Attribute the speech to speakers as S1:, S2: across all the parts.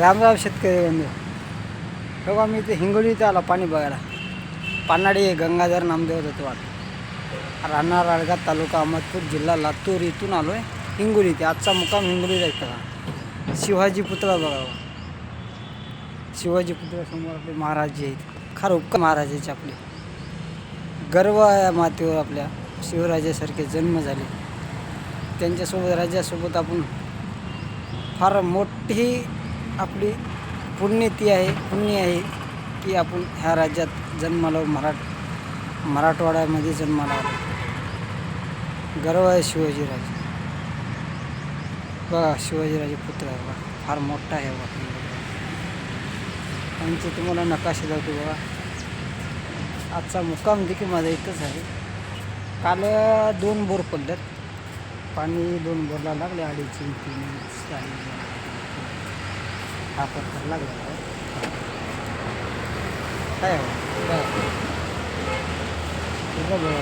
S1: रामराव शेतकरी बंधू. बघा मी इथे हिंगोली इथे आला पाणी बघायला. पानाडी गंगाधर नामदेव दत्तवाड. राहणार राळगा तालुका अहमदपूर जिल्हा लातूर इथून आलो आहे हिंगोली इथे आजचा मुकाम हिंगोली जायचा का? शिवाजी पुतळा बघावा शिवाजी पुतळ्यासमोर आपले महाराज जे आहेत खार उपका महाराजाचे आपले. गर्व आहे या मातीवर आपल्या. शिवराजासारखे जन्म झाले. त्यांच्यासोबत राजासोबत आपण फार मोठी आपली पुण्यती आहे पुण्य आहे की आपण ह्या राज्यात जन्माला मराठ मराठवाड्यामध्ये जन्माला आलो. गर्व आहे शिवाजीराजे. बघा शिवाजीराजे पुत्र आहे बघा फार मोठा आहे बघा. त्यांचे तुम्हाला नकाशे दाखवतो बघा. आजचा मुक्काम देखील माझा इथंच आहे. काल दोन बोर पडल्यात पाणी दोन बोरला लागले अडीच तीन चार हा पत्थर लागला आहे काय हो बघा. बघा बघा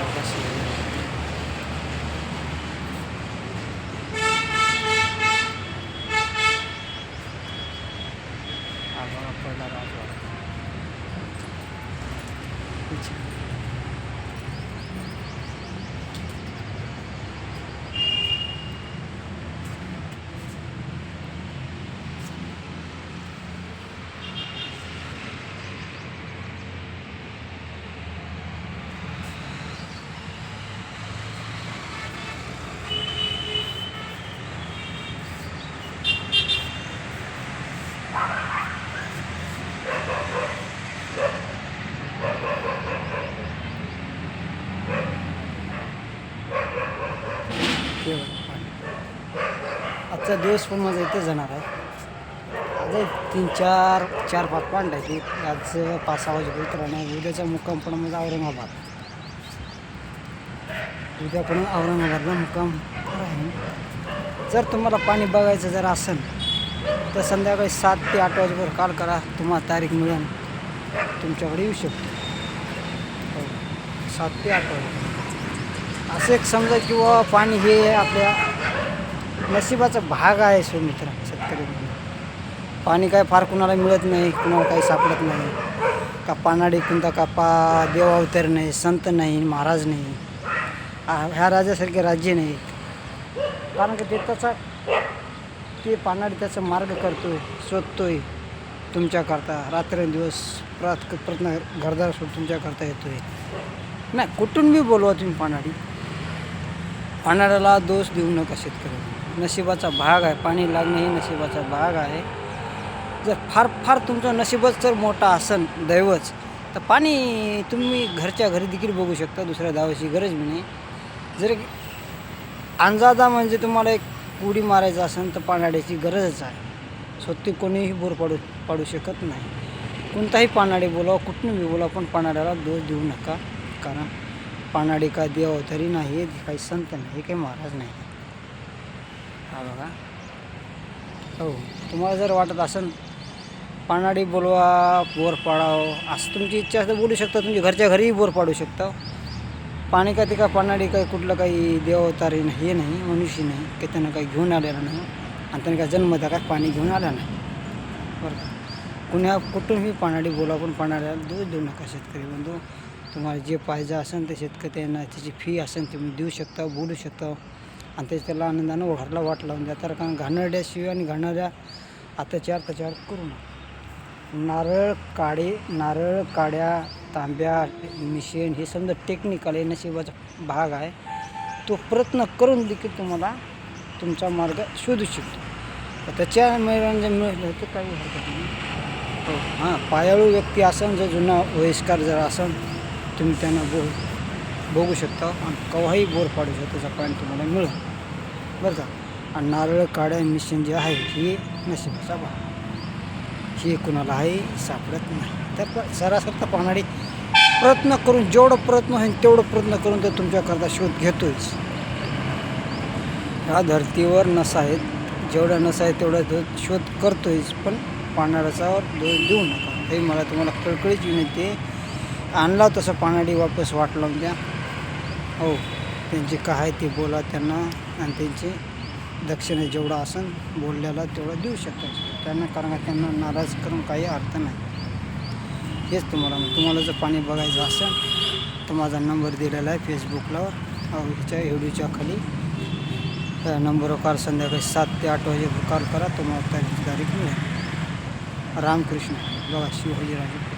S1: आजचा दिवस पण माझा इथे जाणार आहे. आज तीन चार चार पाच पॉईंट आहे आज पाच सहा वाजेपर्यंत राहणार उद्याचा मुक्काम पण माझा औरंगाबाद. उद्या पण औरंगाबादला मुक्काम राहील जर तुम्हाला पाणी बघायचं जर असेल तर संध्याकाळी सात ते आठ वाजेवर कॉल करा. तुम्हाला तारीख मिळेल. तुमच्याकडे येऊ शकतो. हो, सात ते आठ वाजे असं एक समजा की बुवा पाणी हे आपल्या नशिबाचा भाग आहे सो मित्र शेतकरी पाणी काय फार कुणाला मिळत नाही कुणाला काही सापडत नाही. का पानाडी कोणता का पा देव अवतार नाही संत नाही महाराज नाही. ह्या राजासारखे राज्य नाही. कारण की ते त्याचा ते पानाडी त्याचा मार्ग करतोय शोधतोय तुमच्याकरता. रात्रंदिवस प्रत प्रयत्न घरदार सोड तुमच्याकरता येतोय. नाही कुठून बी बोलवा तुम्ही पानाडी. पानाड्याला दोष देऊ नका शेतकऱ्यांना. नशिबाचा भाग आहे. पाणी लागणं हे नशिबाचा भाग आहे. जर फार फार तुमचं नशिबच जर मोठा असन दैवच तर पाणी तुम्ही घरच्या घरी देखील बघू शकता. दुसऱ्या धावाची गरज नाही. जर अंदाजा अंजादा म्हणजे तुम्हाला एक उडी मारायचं असेल तर पाण्याची गरजच आहे. स्वतः कोणीही बोर पाडू पाडू शकत नाही. कोणताही पानाडे बोलावं कुठून बी बोलावं पण पानाड्याला दोष देऊ नका. कारण पानाडे काय देव तरी नाही काही संत नाही काही महाराज नाही हा बघा. हो तुम्हाला जर वाटत असेल पानाडी बोलवा बोर पाडावं असं तुमची इच्छा असं बोलू शकता. तुमच्या घरच्या घरीही बोर पाडू शकता. पाणी का ते का पानाडी काही कुठलं काही देवतारी नाही हे नाही मनुष्य नाही की त्यानं काही घेऊन आलेलं नाही. आणि त्यांनी काय जन्मता काय पाणी घेऊन आला नाही. बरं का? कुण्या कुठूनही पानाडी बोला पण पानाड्याला दूध देऊ नका शेतकरी बंधू. तुम्हाला जे पाहिजे असेल ते शेतकरी त्यांना त्याची फी असेल तुम्ही देऊ शकता बोलू शकता. आणि त्याची त्याला आनंदानं ओढायला वाट लावून द्या तर कारण घाणेरड्याशिवाय आणि घाणेरड्या अत्याचार त्याच्यावर करू नका नारळ काडे नारळ काड्या तांब्या मिशेन हे समजा टेक्निकल आहे नशिबाचा भाग आहे. तो प्रयत्न करून देखील तुम्हाला तुमचा मार्ग शोधू शकतो. त्याच्या मनोरंजन मिळलं तर काही हरकत नाही. हो हां पायाळू व्यक्ती असन जर जुना वयस्कार जर असन तुम्ही त्यांना बोल. बघू शकता आणि केव्हाही बोर पाडू शकता त्याचा पाणी तुम्हाला मिळेल. बरं का? आणि नारळ काड्या मिशन जे आहे हे नशिबाचा भाग. हे कुणाला आहे सापडत नाही. तर सरासरता सरासर तर पाहणारी प्रयत्न करून जेवढं प्रयत्न होईल तेवढं प्रयत्न करून तर तुमच्याकरता शोध घेतोच ह्या धर्तीवर नसा आहेत जेवढ्या नसा आहेत तेवढा तो शोध करतोयच. पण पाण्याचा दोष देऊ नका. हे मला तुम्हाला कळकळीच विनंती आहे. आणला तसं पानाडी वापस वाट लावून द्या. हो. त्यांचे काय आहे ते बोला त्यांना आणि त्यांचे दक्षिणे जेवढं असन बोलल्याला तेवढं देऊ शकतात त्यांना कारण का त्यांना नाराज करून काही अर्थ नाही. हेच तुम्हाला तुम्हाला जर पाणी बघायचं असेल तर माझा नंबर दिलेला आहे फेसबुकला ह्याच्या एवढीच्या खाली. त्या नंबरवर काल संध्याकाळी सात ते आठ वाजे कॉल करा. तुम्हाला त्याची तारीख मिळेल. रामकृष्ण. बघा शिवाजीराजे.